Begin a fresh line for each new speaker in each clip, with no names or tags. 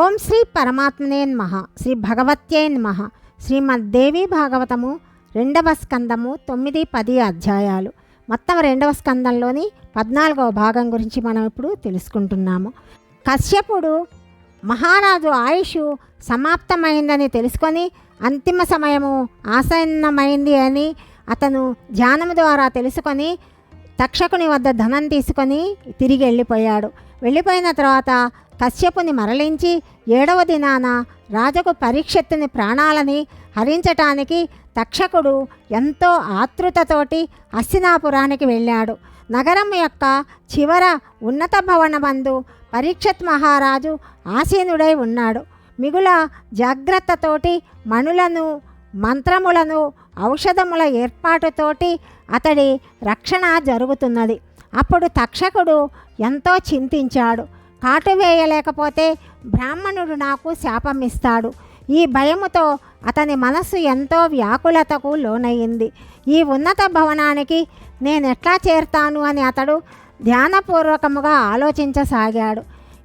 ఓం శ్రీ పరమాత్మనే నమః. శ్రీ భగవత్యే నమః. శ్రీమద్దేవి భాగవతము రెండవ స్కందము తొమ్మిది పది అధ్యాయాలు. మొత్తం రెండవ స్కందంలోని పద్నాలుగవ భాగం గురించి మనం ఇప్పుడు తెలుసుకుంటున్నాము. కశ్యపుడు మహారాజు ఆయుష్ సమాప్తమైందని తెలుసుకొని అంతిమ సమయము ఆసన్నమైంది అని అతను ధ్యానము ద్వారా తెలుసుకొని తక్షకుని వద్ద ధనం తీసుకొని తిరిగి వెళ్ళిపోయాడు. వెళ్ళిపోయిన తర్వాత కశ్యపుని మరలించి ఏడవ దినాన రాజుకు పరీక్షత్తుని ప్రాణాలని హరించటానికి తక్షకుడు ఎంతో ఆతృతతోటి హస్తినాపురానికి వెళ్ళాడు. నగరం యొక్క చివర ఉన్నత భవనమందు పరీక్షత్ మహారాజు ఆసీనుడై ఉన్నాడు. మిగుల జాగ్రత్తతోటి మణులను మంత్రములను ఔషధముల ఏర్పాటుతోటి అతడి రక్షణ జరుగుతున్నది. అప్పుడు తక్షకుడు ఎంతో చింతించాడు. కాటు వేయలేకపోతే బ్రాహ్మణుడు నాకు శాపమిస్తాడు. ఈ భయముతో అతని మనస్సు ఎంతో వ్యాకులతకు లోనయ్యింది ఈ ఉన్నత భవనానికి నేను ఎట్లా చేరుతాను అని అతడు ధ్యానపూర్వకముగా ఆలోచించసాగాడు.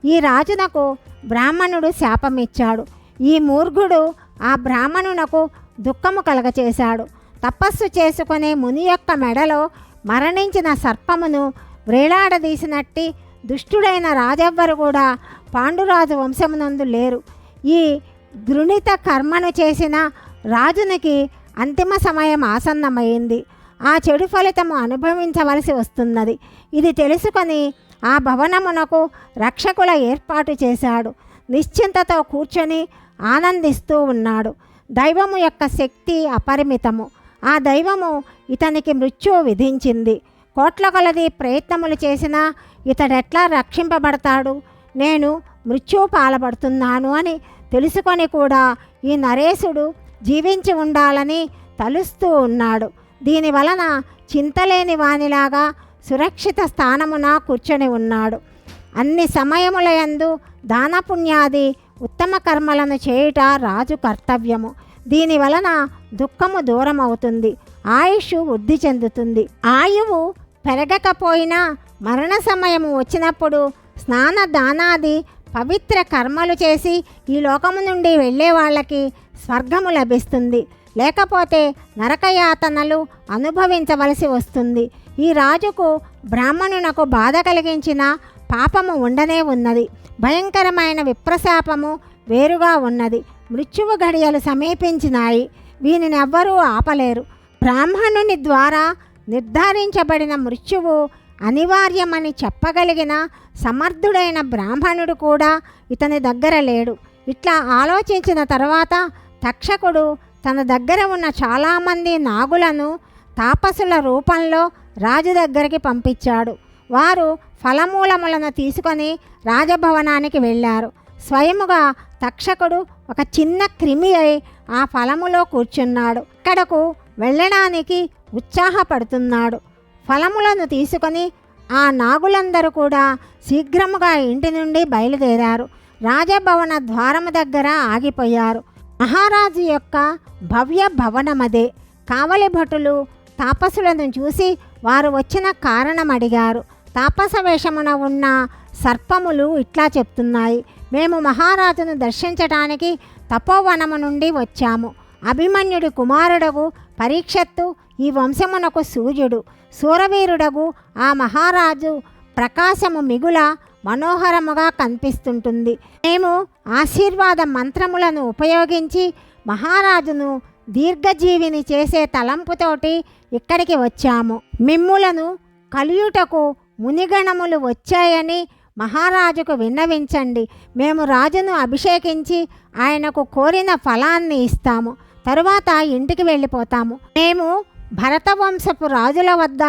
ఈ రాజునకు బ్రాహ్మణుడు శాపమిచ్చాడు. ఈ మూర్ఘుడు ఆ బ్రాహ్మణునకు దుఃఖము కలగచేశాడు. తపస్సు చేసుకునే ముని యొక్క మెడలో మరణించిన సర్పమును వేలాడదీసినట్టి దుష్టుడైన రాజెవ్వరు కూడా పాండురాజు వంశమునందు లేరు. ఈ గృణిత కర్మను చేసిన రాజునికి అంతిమ సమయం ఆసన్నమైంది. ఆ చెడు ఫలితము అనుభవించవలసి వస్తున్నది. ఇది తెలుసుకొని ఆ భవనమునకు రక్షకుల ఏర్పాటు చేశాడు. నిశ్చింతతో కూర్చొని ఆనందిస్తూ ఉన్నాడు. దైవము యొక్క శక్తి అపరిమితము. ఆ దైవము ఇతనికి మృత్యువు విధించింది. కోట్ల కొలది ప్రయత్నములు చేసినా ఇతడెట్లా రక్షింపబడతాడు? నేను మృత్యు పాలబడుతున్నాను అని తెలుసుకొని కూడా ఈ నరేశుడు జీవించి ఉండాలని తలుస్తూ ఉన్నాడు. దీని వలన చింతలేని వానిలాగా సురక్షిత స్థానమున కూర్చొని ఉన్నాడు. అన్ని సమయములయందు దానపుణ్యాది ఉత్తమ కర్మలను చేయుట రాజు కర్తవ్యము. దీని వలన దుఃఖము దూరం అవుతుంది ఆయుష్ వృద్ధి చెందుతుంది. ఆయువు పెరగకపోయినా మరణ సమయము వచ్చినప్పుడు స్నాన దానాది పవిత్ర కర్మలు చేసి ఈ లోకము నుండి వెళ్ళే వాళ్ళకి స్వర్గము లభిస్తుంది. లేకపోతే నరకయాతనలు అనుభవించవలసి వస్తుంది. ఈ రాజుకు బ్రాహ్మణునకు బాధ కలిగించిన పాపము ఉండనే ఉన్నది. భయంకరమైన విప్రశాపము వేరుగా ఉన్నది. మృత్యువు గడియలు సమీపించినాయి. వీనిని ఎవ్వరూ ఆపలేరు. బ్రాహ్మణుని ద్వారా నిర్ధారించబడిన మృత్యువు అనివార్యమని చెప్పగలిగిన సమర్థుడైన బ్రాహ్మణుడు కూడా ఇతని దగ్గర లేడు. ఇట్లా ఆలోచించిన తర్వాత తక్షకుడు తన దగ్గర ఉన్న చాలామంది నాగులను తాపసుల రూపంలో రాజు దగ్గరికి పంపించాడు. వారు ఫలమూలములను తీసుకొని రాజభవనానికి వెళ్ళారు. స్వయముగా తక్షకుడు ఒక చిన్న క్రిమి అయి ఆ ఫలములో కూర్చున్నాడు. ఇక్కడకు వెళ్ళడానికి ఉత్సాహపడుతున్నాడు. ఫలములను తీసుకొని ఆ నాగులందరూ కూడా శీఘ్రముగా ఇంటి నుండి బయలుదేరారు. రాజభవన ద్వారము దగ్గర ఆగిపోయారు. మహారాజు యొక్క భవ్య భవనమదే. కావలి భటులు తాపసులను చూసి వారు వచ్చిన కారణం అడిగారు. తాపస వేషమున ఉన్న సర్పములు ఇట్లా చెప్తున్నాయి. మేము మహారాజును దర్శించటానికి తపోవనము నుండి వచ్చాము. అభిమన్యుడి కుమారుడగు పరీక్షత్తు ఈ వంశమునకు సూర్యుడు సూరవీరుడగు ఆ మహారాజు ప్రకాశము మిగుల మనోహరముగా కనిపిస్తుంటుంది. మేము ఆశీర్వాద మంత్రములను ఉపయోగించి మహారాజును దీర్ఘజీవిని చేసే తలంపుతోటి ఇక్కడికి వచ్చాము. మిమ్ములను కలియుటకు మునిగణములు వచ్చాయని మహారాజుకు విన్నవించండి. మేము రాజును అభిషేకించి ఆయనకు కోరిన ఫలాన్ని ఇస్తాము. తరువాత ఇంటికి వెళ్ళిపోతాము. మేము భరతవంశపు రాజుల వద్ద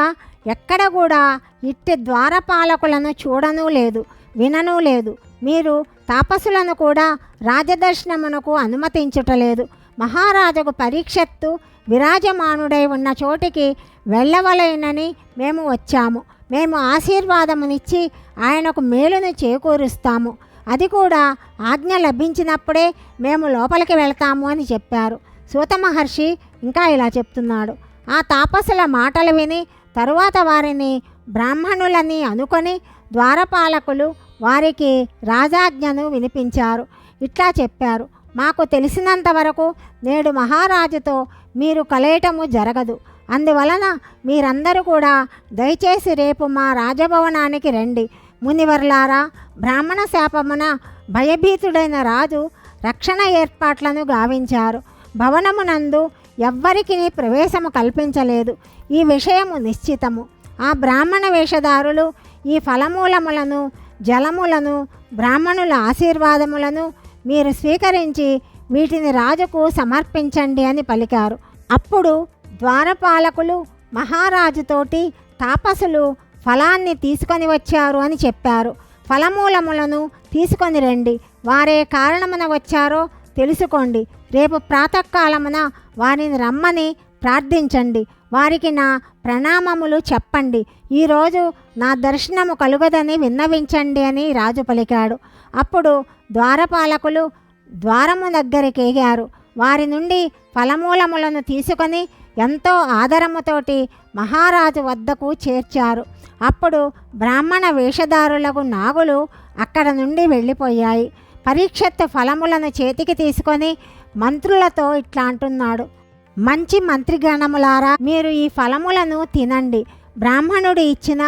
ఎక్కడ కూడా ఇట్టి ద్వారపాలకులను చూడనూ లేదు విననూ లేదు. మీరు తాపసులను కూడా రాజదర్శనమునకు అనుమతించుటలేదు. మహారాజుకు పరీక్షత్తు విరాజమానుడై ఉన్న చోటికి వెళ్ళవలేనని మేము వచ్చాము. మేము ఆశీర్వాదమునిచ్చి ఆయనకు మేలును చేకూరుస్తాము. అది కూడా ఆజ్ఞ లభించినప్పుడే మేము లోపలికి వెళ్తాము అని చెప్పారు. సూత మహర్షి ఇంకా ఇలా చెప్తున్నాడు. ఆ తాపసుల మాటలు విని తరువాత వారిని బ్రాహ్మణులని అనుకొని ద్వారపాలకులు వారికి రాజాజ్ఞను వినిపించారు. ఇట్లా చెప్పారు. మాకు తెలిసినంత వరకు నేడు మహారాజుతో మీరు కలయటము జరగదు. అందువలన మీరందరూ కూడా దయచేసి రేపు మా రాజభవనానికి రండి. మునివర్లారా బ్రాహ్మణ శాపమున భయభీతుడైన రాజు రక్షణ ఏర్పాట్లను గావించారు. భవనమునందు ఎవ్వరికి ప్రవేశము కల్పించలేదు. ఈ విషయము నిశ్చితము. ఆ బ్రాహ్మణ వేషధారులు ఈ ఫలమూలములను జలములను బ్రాహ్మణుల ఆశీర్వాదములను మీరు స్వీకరించి వీటిని రాజుకు సమర్పించండి అని పలికారు. అప్పుడు ద్వారపాలకులు మహారాజుతోటి తాపసులు ఫలాన్ని తీసుకొని వచ్చారు అని చెప్పారు. ఫలమూలములను తీసుకొని రండి. వారే కారణమున వచ్చారో తెలుసుకోండి. రేపు ప్రాతకాలమున వారిని రమ్మని ప్రార్థించండి. వారికి నా ప్రణామములు చెప్పండి. ఈరోజు నా దర్శనము కలుగదని విన్నవించండి అని రాజు పలికాడు. అప్పుడు ద్వారపాలకులు ద్వారము దగ్గరికి ఎగారు. వారి నుండి ఫలమూలములను తీసుకొని ఎంతో ఆదరముతోటి మహారాజు వద్దకు చేర్చారు. అప్పుడు బ్రాహ్మణ వేషధారులకు నాగులు అక్కడ నుండి వెళ్ళిపోయాయి. పరీక్షత్తు ఫలములను చేతికి తీసుకొని మంత్రులతో ఇట్లా అంటున్నాడు. మంచి మంత్రిగణములారా మీరు ఈ ఫలములను తినండి. బ్రాహ్మణుడు ఇచ్చిన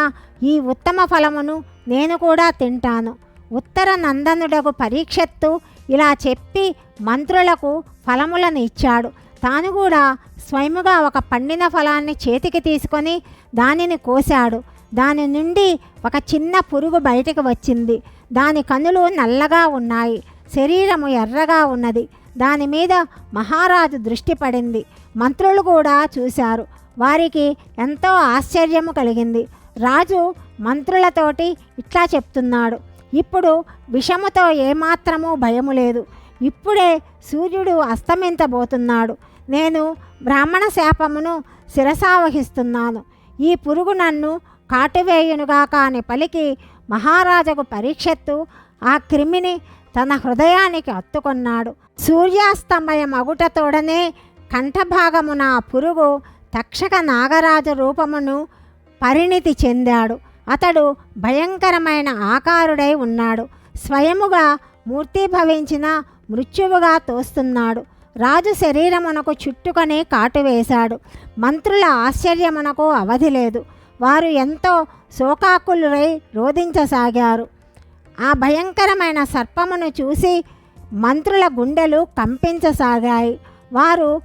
ఈ ఉత్తమ ఫలమును నేను కూడా తింటాను. ఉత్తర నందనుడకు పరీక్షత్తు ఇలా చెప్పి మంత్రులకు ఫలములను ఇచ్చాడు. తాను కూడా స్వయముగా ఒక పండిన ఫలాన్ని చేతికి తీసుకొని దానిని కోశాడు. దాని నుండి ఒక చిన్న పురుగు బయటకు వచ్చింది. దాని కనులు నల్లగా ఉన్నాయి. శరీరము ఎర్రగా ఉన్నది. దాని మీద మహారాజు దృష్టి పడింది. మంత్రులు కూడా చూశారు. వారికి ఎంతో ఆశ్చర్యము కలిగింది. రాజు మంత్రులతోటి ఇట్లా చెప్తున్నాడు. ఇప్పుడు విషముతో ఏమాత్రము భయము లేదు. ఇప్పుడే సూర్యుడు అస్తమించబోతున్నాడు. నేను బ్రాహ్మణ శాపమును శిరసావహిస్తున్నాను. ఈ పురుగు నన్ను కాటువేయునుగాక అని పలికి మహారాజుకు పరీక్షత్తు ఆ క్రిమిని తన హృదయానికి అత్తుకొన్నాడు. సూర్యాస్తమయం మగుటతోడనే కంఠభాగమున ఆ పురుగు తక్షక నాగరాజు రూపమును పరిణితి చెందాడు. అతడు భయంకరమైన ఆకారుడై ఉన్నాడు. స్వయముగా మూర్తిభవించిన మృత్యువుగా తోస్తున్నాడు. రాజు శరీరమునకు చుట్టుకొని కాటు వేశాడు. మంత్రుల ఆశ్చర్యమునకు అవధి లేదు. వారు ఎంతో శోకాకులురై రోధించసాగారు. ఆ భయంకరమైన సర్పమును చూసి మంత్రుల గుండెలు కంపించసాగాయి. వారు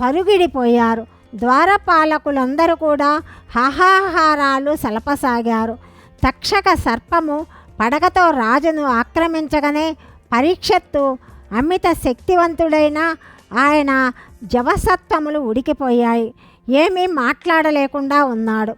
పరుగిడిపోయారు. ద్వారపాలకులందరూ కూడా హాహాహారాలు సలపసాగారు. తక్షక సర్పము పడగతో రాజును ఆక్రమించగానే పరీక్షత్తు అమిత శక్తివంతుడైన ఆయన జవసత్వములు ఉడికిపోయాయి. ఏమీ మాట్లాడలేకుండా ఉన్నాడు.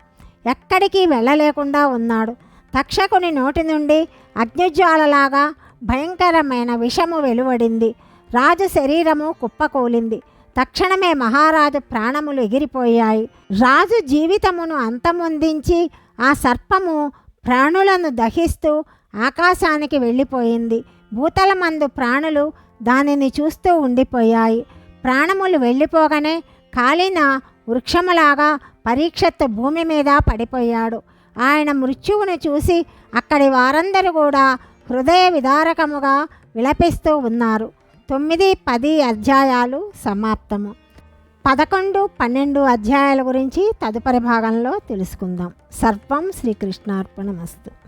ఎక్కడికి వెళ్ళలేకుండా ఉన్నాడు. తక్షకుని నోటి నుండి అగ్నిజ్వాలలాగా భయంకరమైన విషము వెలువడింది. రాజు శరీరము కుప్పకూలింది. తక్షణమే మహారాజు ప్రాణములు ఎగిరిపోయాయి. రాజు జీవితమును అంతమొందించి ఆ సర్పము ప్రాణులను దహిస్తూ ఆకాశానికి వెళ్ళిపోయింది. భూతల మందు ప్రాణులు దానిని చూస్తూ ఉండిపోయాయి. ప్రాణములు వెళ్ళిపోగానే కాలిన వృక్షములాగా పరీక్షత్ భూమి మీద పడిపోయాడు. ఆయన మృత్యువును చూసి అక్కడి వారందరూ కూడా హృదయ విదారకముగా విలపిస్తూ ఉన్నారు. తొమ్మిది పది అధ్యాయాలు సమాప్తము. పదకొండు పన్నెండు అధ్యాయాల గురించి తదుపరి భాగంలో తెలుసుకుందాం. సర్వం శ్రీకృష్ణార్పణమస్తు.